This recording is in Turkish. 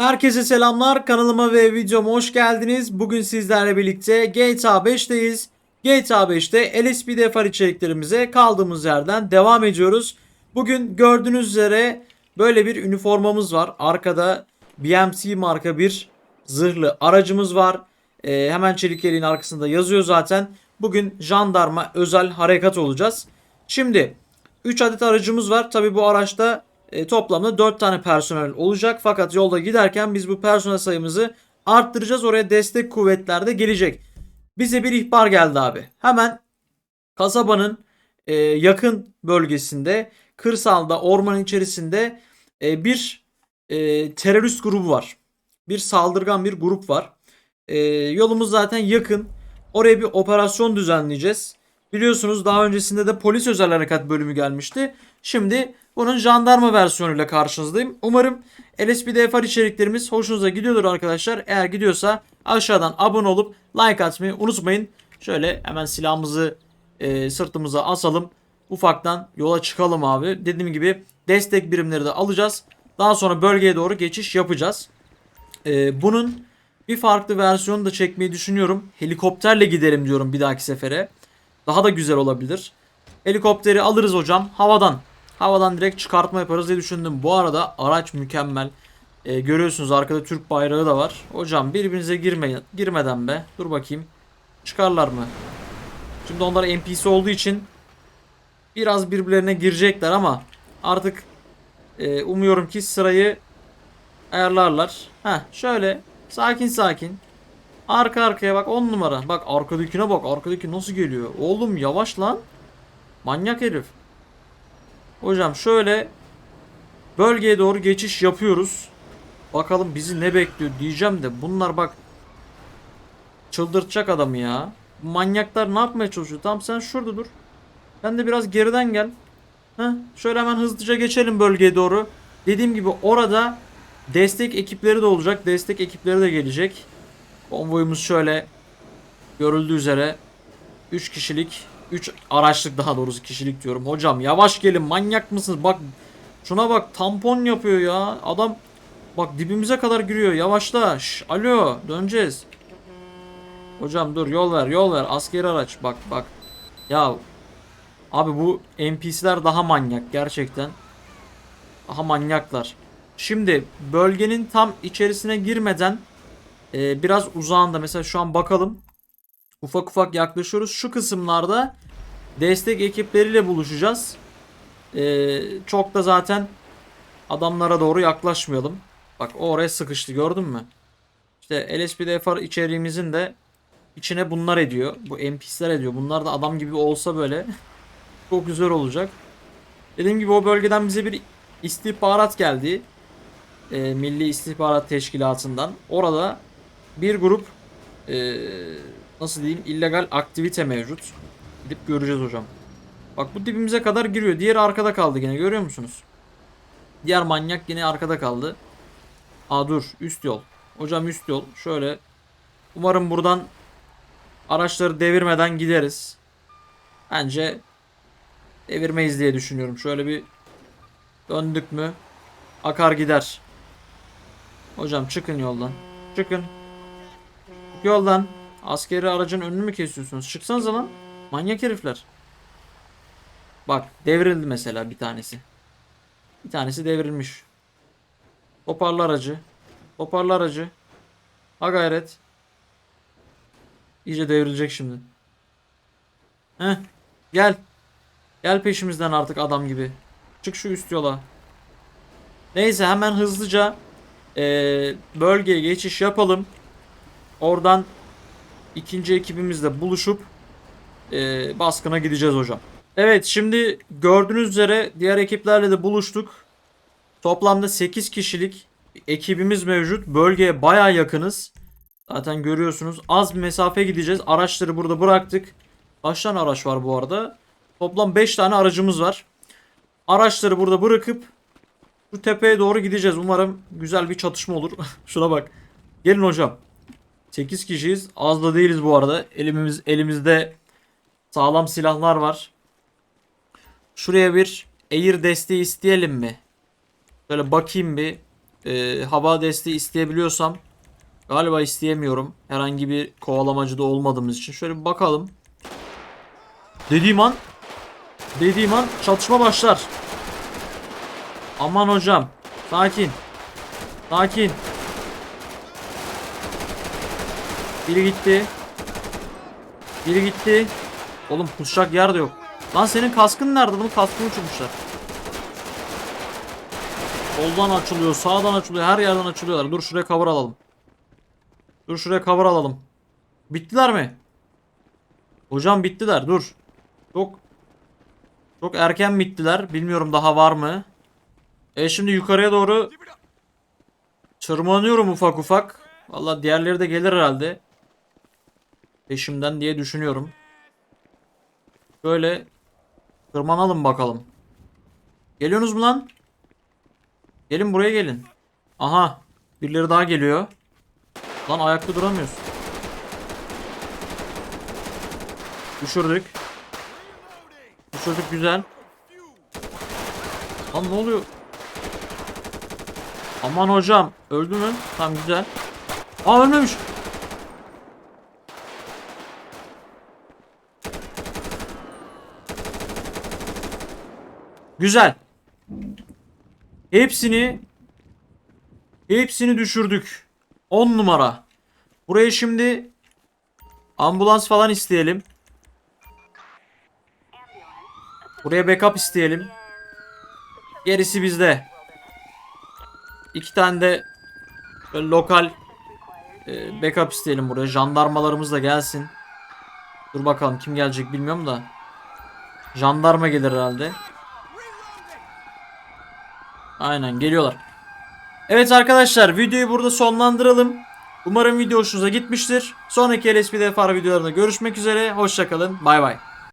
Herkese selamlar. Kanalıma ve videoma hoş geldiniz. Bugün sizlerle birlikte GTA 5'teyiz. GTA 5'te LSPDFR içeriklerimize kaldığımız yerden devam ediyoruz. Bugün gördüğünüz üzere böyle bir üniformamız var. Arkada BMC marka bir zırhlı aracımız var. Ee, hemen çelik yeleğin arkasında yazıyor zaten. Bugün jandarma özel harekat olacağız. Şimdi 3 adet aracımız var. Tabi bu araçta e, toplamda 4 tane personel olacak. Fakat yolda giderken biz bu personel sayımızı arttıracağız. Oraya destek kuvvetler de gelecek. Bize bir ihbar geldi abi. Hemen kasabanın e, yakın bölgesinde, kırsalda, ormanın içerisinde e, bir e, terörist grubu var. Bir saldırgan bir grup var. E, yolumuz zaten yakın. Oraya bir operasyon düzenleyeceğiz. Biliyorsunuz daha öncesinde de polis özel harekat bölümü gelmişti. Şimdi bunun jandarma versiyonuyla karşınızdayım. Umarım LSPDFR içeriklerimiz hoşunuza gidiyordur arkadaşlar. Eğer gidiyorsa aşağıdan abone olup like atmayı unutmayın. Şöyle hemen silahımızı e, sırtımıza asalım. Ufaktan yola çıkalım abi. Dediğim gibi destek birimleri de alacağız. Daha sonra bölgeye doğru geçiş yapacağız. E, bunun bir farklı versiyonu da çekmeyi düşünüyorum. Helikopterle gidelim diyorum bir dahaki sefere. Daha da güzel olabilir. Helikopteri alırız hocam havadan. Havadan direkt çıkartma yaparız diye düşündüm. Bu arada araç mükemmel. Ee, görüyorsunuz arkada Türk bayrağı da var. Hocam birbirinize girmeyin. Girmeden be. Dur bakayım. Çıkarlar mı? Şimdi onlar NPC olduğu için biraz birbirlerine girecekler ama artık e, umuyorum ki sırayı ayarlarlar. Heh şöyle sakin sakin. Arka arkaya bak 10 numara. Bak arkadakine bak. Arkadaki nasıl geliyor? Oğlum yavaş lan. Manyak herif. Hocam şöyle bölgeye doğru geçiş yapıyoruz. Bakalım bizi ne bekliyor diyeceğim de bunlar bak çıldırtacak adamı ya. Manyaklar ne yapmaya çalışıyor? Tamam sen şurada dur. Sen de biraz geriden gel. Heh, şöyle hemen hızlıca geçelim bölgeye doğru. Dediğim gibi orada destek ekipleri de olacak. Destek ekipleri de gelecek. Konvoyumuz şöyle görüldüğü üzere 3 kişilik 3 araçlık daha doğrusu kişilik diyorum. Hocam yavaş gelin manyak mısınız? Bak şuna bak tampon yapıyor ya. Adam bak dibimize kadar giriyor. Yavaşla. Şş, alo döneceğiz. Hocam dur yol ver yol ver. Askeri araç bak bak. Ya abi bu NPC'ler daha manyak gerçekten. Daha manyaklar. Şimdi bölgenin tam içerisine girmeden e, biraz uzağında mesela şu an bakalım. Ufak ufak yaklaşıyoruz. Şu kısımlarda destek ekipleriyle buluşacağız. Ee, çok da zaten adamlara doğru yaklaşmayalım. Bak oraya sıkıştı gördün mü? İşte LSPDFR içeriğimizin de içine bunlar ediyor. Bu NPC'ler ediyor. Bunlar da adam gibi olsa böyle çok güzel olacak. Dediğim gibi o bölgeden bize bir istihbarat geldi. Ee, Milli İstihbarat Teşkilatı'ndan. Orada bir grup ee, nasıl diyeyim illegal aktivite mevcut. Gidip göreceğiz hocam. Bak bu dibimize kadar giriyor. Diğeri arkada kaldı gene görüyor musunuz? Diğer manyak yine arkada kaldı. Aa dur üst yol. Hocam üst yol. Şöyle. Umarım buradan araçları devirmeden gideriz. Bence devirmeyiz diye düşünüyorum. Şöyle bir döndük mü akar gider. Hocam çıkın yoldan. Çıkın. Yoldan. Askeri aracın önünü mü kesiyorsunuz? Çıksanıza lan. Manyak herifler. Bak devrildi mesela bir tanesi. Bir tanesi devrilmiş. Toparla aracı. Toparla aracı. Ha gayret. İyice devrilecek şimdi. Heh. Gel. Gel peşimizden artık adam gibi. Çık şu üst yola. Neyse hemen hızlıca eee, bölgeye geçiş yapalım. Oradan ikinci ekibimizle buluşup e, baskına gideceğiz hocam. Evet şimdi gördüğünüz üzere diğer ekiplerle de buluştuk. Toplamda 8 kişilik ekibimiz mevcut. Bölgeye baya yakınız. Zaten görüyorsunuz az bir mesafe gideceğiz. Araçları burada bıraktık. Kaç tane araç var bu arada? Toplam 5 tane aracımız var. Araçları burada bırakıp şu tepeye doğru gideceğiz. Umarım güzel bir çatışma olur. Şuna bak. Gelin hocam. 8 kişiyiz. Az da değiliz bu arada. Elimiz elimizde sağlam silahlar var. Şuraya bir air desteği isteyelim mi? Böyle bakayım bir. e, hava desteği isteyebiliyorsam galiba isteyemiyorum. Herhangi bir kovalamacıda olmadığımız için. Şöyle bir bakalım. Dediğim an dediğim an çatışma başlar. Aman hocam. Sakin. Sakin. Biri gitti. Biri gitti. Oğlum pusacak yer de yok. Lan senin kaskın nerede? Bunu kaskını uçurmuşlar. Soldan açılıyor, sağdan açılıyor, her yerden açılıyorlar. Dur şuraya cover alalım. Dur şuraya cover alalım. Bittiler mi? Hocam bittiler. Dur. Çok çok erken bittiler. Bilmiyorum daha var mı? E şimdi yukarıya doğru tırmanıyorum ufak ufak. Valla diğerleri de gelir herhalde. Peşimden diye düşünüyorum. Böyle tırmanalım bakalım. Geliyorsunuz mu lan? Gelin buraya gelin. Aha. Birileri daha geliyor. Lan ayakta duramıyoruz. Düşürdük. Düşürdük güzel. Lan ne oluyor? Aman hocam. Öldü mü? Tamam güzel. Aa ölmemiş. Güzel. Hepsini hepsini düşürdük. 10 numara. Buraya şimdi ambulans falan isteyelim. Buraya backup isteyelim. Gerisi bizde. İki tane de lokal e, backup isteyelim buraya. Jandarmalarımız da gelsin. Dur bakalım kim gelecek bilmiyorum da. Jandarma gelir herhalde. Aynen geliyorlar. Evet arkadaşlar videoyu burada sonlandıralım. Umarım video hoşunuza gitmiştir. Sonraki LSPDFR videolarında görüşmek üzere. Hoşçakalın. Bay bay.